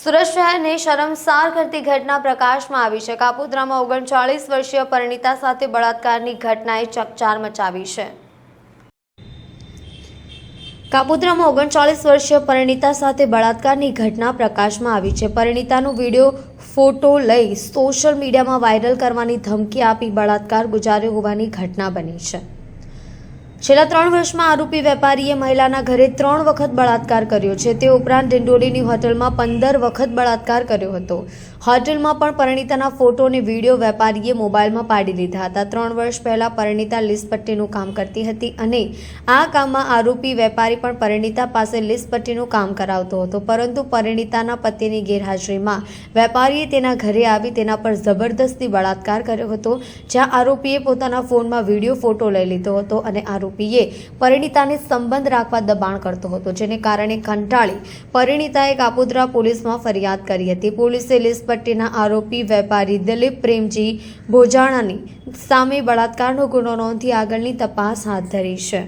સુરત શહેરને શરમસાર કરતી ઘટના પ્રકાશમાં આવી છે. કાપોદ્રામાં ઓગણચાળીસ વર્ષીય પરિણીતા સાથે બળાત્કારની ઘટનાએ ચકચાર મચાવી છે. કાપોદ્રામાં ઓગણચાળીસ વર્ષીય પરિણીતા સાથે બળાત્કારની ઘટના પ્રકાશમાં આવી છે. પરિણીતાનો વીડિયો, ફોટો લઈ સોશિયલ મીડિયામાં વાયરલ કરવાની ધમકી આપી બળાત્કાર ગુજાર્યો હોવાની ઘટના બની છે. છેલ્લા ત્રણ વર્ષમાં આરોપી વેપારીએ મહિલાના ઘરે ત્રણ વખત બળાત્કાર કર્યો છે. તે ઉપરાંત ડિંડોલીની હોટલમાં પંદર વખત બળાત્કાર કર્યો હતો. હોટલમાં પણ પરિણીતાના ફોટો અને વીડિયો વેપારીએ મોબાઈલમાં પાડી લીધા હતા. ત્રણ વર્ષ પહેલાં પરિણીતા લીસપટ્ટીનું કામ કરતી હતી અને આ કામમાં આરોપી વેપારી પણ પરિણીતા પાસે લીસપટ્ટીનું કામ કરાવતો હતો. પરંતુ પરિણીતાના પતિની ગેરહાજરીમાં વેપારીએ તેના ઘરે આવી તેના પર જબરદસ્તી બળાત્કાર કર્યો હતો, જ્યાં આરોપીએ પોતાના ફોનમાં વીડિયો ફોટો લઈ લીધો હતો અને આરોપીએ પરિણીતાને સંબંધ રાખવા દબાણ કરતો હતો, જેને કારણે કંટાળી પરિણીતાએ કાપોદ્રા પોલીસમાં ફરિયાદ કરી હતી. પોલીસે લીસપટ્ટીના આરોપી વેપારી દિલીપ પ્રેમજી ભોજાણાની સામે બળાત્કારનો ગુનો નોંધી આગળની તપાસ હાથ ધરી છે.